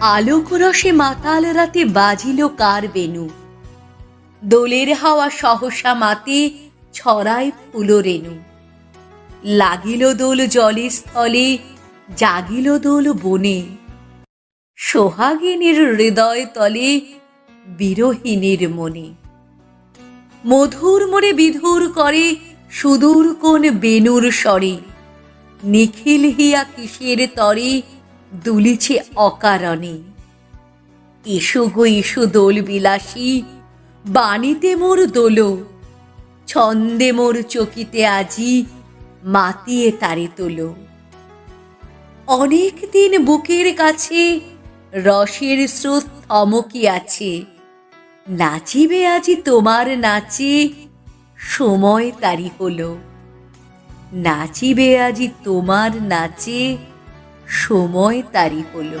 আলোক রসে মাতাল রাতে বাজিল কার বেনু দোলের হাওয়া সহসা মাতে ছড়ায় ফুল রেণু। লাগিল দোল জলে স্থলে, জাগিল দোল বনে। সোহাগিনীর হৃদয় তলে বিরহীনের মনে। মধুর মনে বিধুর করে সুদূর কোন বেনুর স্বরে। নিখিল হিয়া কিসের তরে দুলিছে অকারণে। এসো গো, এসো দোল বিলাসী বাণীতে মোর দোল, ছন্দে মোর চকিতে আজি মাতিয়ে তারে তোলো। অনেক দিন বুকের কাছে রসের স্রোত থমকি আছে, নাচিবে আজি তোমার নাচে সময় তারি হলো। নাচিবে আজি তোমার নাচে সময় তারি হলো।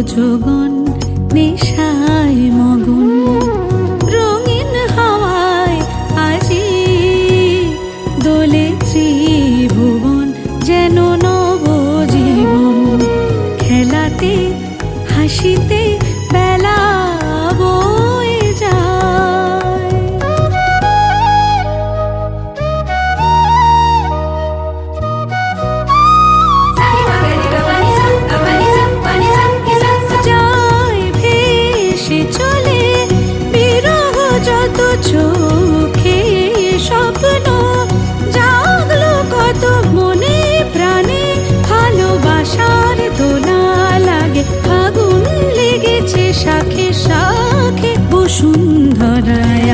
ব্রজগণ নেশায় মগন। রঙিন হাওয়ায় আজি দোলে ত্রিভুবন যেন নবজীবন। খেলাতে হাসিতে বেলা চোখে স্বপ্ন জাগলো কত মনে প্রাণে ভালোবাসার দোলা লাগে। ফাগুন লেগেছে শাখে শাখে বসুন্ধরায়